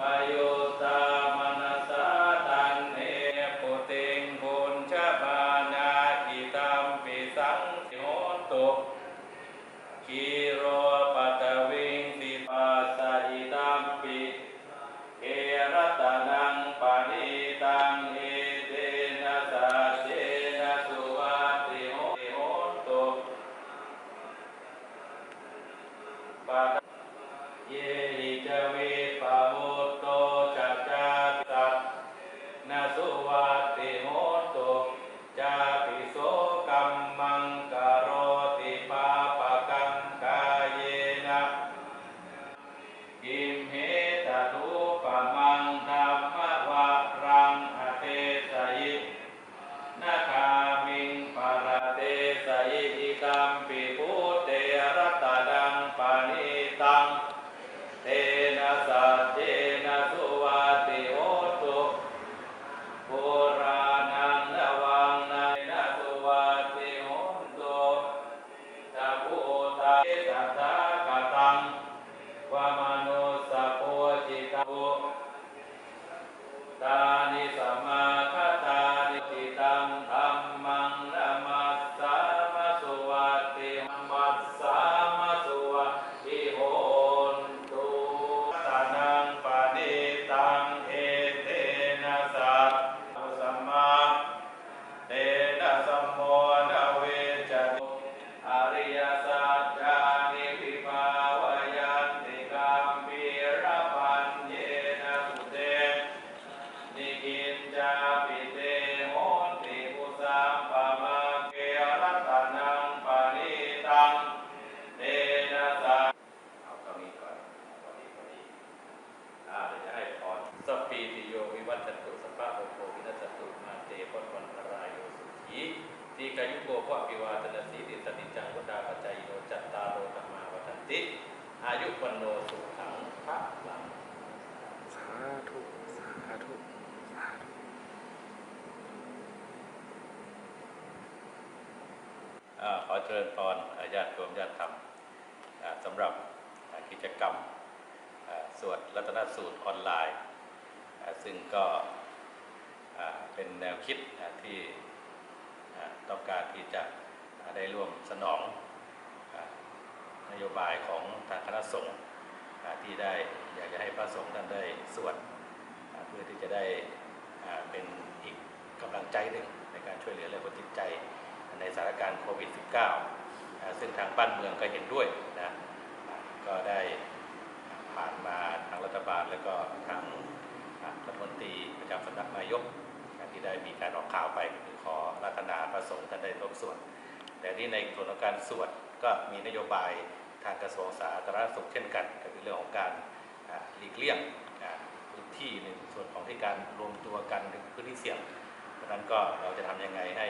ปโยตา พปีติโยวิวัตตุสัพพะโอโควินัสสตุมาเตปะวันตรายโยสุขีทีกายุโกภะปิวาตนาสีติสติจังวดาปัจจายโยจัตตาโลธรรมาวัฏนติ อายุวันโนสุขังพระลัง สาธุ สาธุ สาธุ อขอเจริญพรอ่าญาติโยมญาติธรรมสำหรับกิจกรรมสวดรัตนสูตรออนไลน์ ซึ่งก็เป็นแนวคิดที่ต้องการที่จะได้ร่วมสนองนโยบายของทางคณะสงฆ์ที่ได้อยากจะให้พระสงฆ์ท่านได้สวดเพื่อที่จะได้เป็นอีกกำลังใจหนึ่งในการช่วยเหลือเรื่องจิตใจ ในสถานการณ์โควิด -19 อ่าซึ่งทางบ้านเมืองก็เห็นด้วยนะก็ได้ผ่านมาทางรัฐบาล แล้วก็ทางรัฐมนตรีประจำสำนักนายกที่ได้มีการออกข่าวไปคือขอรัตนาประสงค์ท่านได้ร่วมส่วน แต่ที่ในส่วนของการสวดก็มีนโยบายทางกระทรวงสาธารณสุขเช่นกันก็คือเรื่องของการหลีกเลี่ยงพื้นที่ในส่วนของที่การรวมตัวกันพื้นที่เสี่ยงเพราะนั้นก็เราจะทํำยังไงให้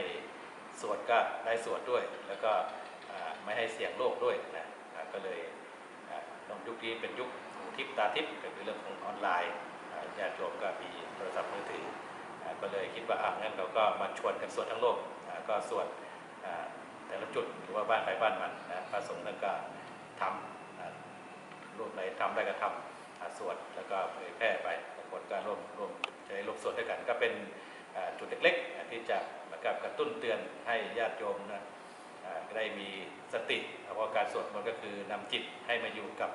สวดก็ได้สวดด้วย แล้วก็ไม่ให้เสี่ยงโรคด้วยนะก็เลยอ่าตรงยุคนี้เป็นยุคหูทิพตาทิพก็คือเรื่องของออนไลน์ญาติโยมก็มีโทรศัพท์มือถือก็เลยคิดว่าอะงั้นเราก็มาชวนกันสวดทั้งโลกก็สวดแต่ละจุดหรือว่าบ้านใครบ้านมันนะพระสงฆ์ท่นก็ทำอ่ารูปไหนทำได้ก็ทำสวดแล้วก็เผยแพร่ไปบางคนก็ร่วมร่วมใช้ร่วมสวดด้วยกัน ก็เป็นจุดเล็กๆที่จะ กับกระตุ้นเตือนให้ญาติโยมนะได้มีสติเพราะการสวดมนต์ก็คือนำจิตให้มาอยู่กับ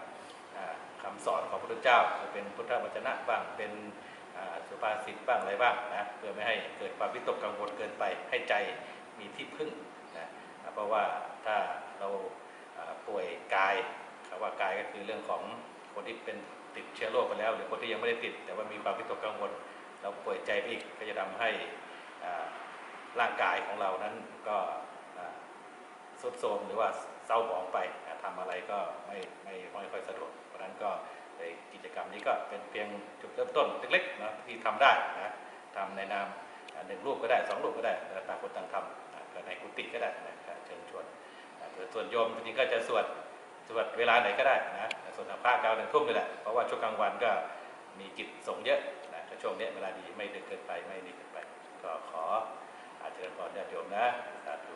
อ่าคำสอนของพระพุทธเจ้าจะเป็นพุทธวจนะบ้างเป็นสุภาษิตบ้างอะไรบ้างนะเพื่อไม่ให้เกิดความวิตกกังวลเกินไปให้ใจมีที่พึ่งนะเพราะว่าถ้าเราป่วยกายคำว่ากายก็คือเรื่องของคนที่เป็นติดเชื้อโรคไปแล้ว หรือคนที่ยังไม่ได้ติด แต่ว่ามีความวิตกกังวลเราป่วยใจไปอีกก็จะทำให้อ่า ร่างกายของเรานั้นก็ทรุดโทรมหรือว่าเศร้าหมองไปอ่าทำอะไรก็ไม่ไม่ไม่ค่อยสะดวก เพราะนั้นก็กิจกรรมนี้ก็เป็นเพียงจุดเริ่มต้นเล็กๆนะที่ทำได้นะทำในนามหนึ่งรูปก็ได้สองรูปก็ได้ต่างคนต่างทำในกุฏิก็ได้นะเชิญชวนส่วนโยมจริงๆก็จะสวดสวดเวลาไหนก็ได้นะส่วนภาคเก้าหนึ่งทุ่มนี่แหละเพราะว่าช่วงกลางวันก็มีกิจสงฆ์เยอะนะช่วงนี้เวลาดีไม่ดึกเกินไปไม่นี่เกินไป ก็ขอ อาเจ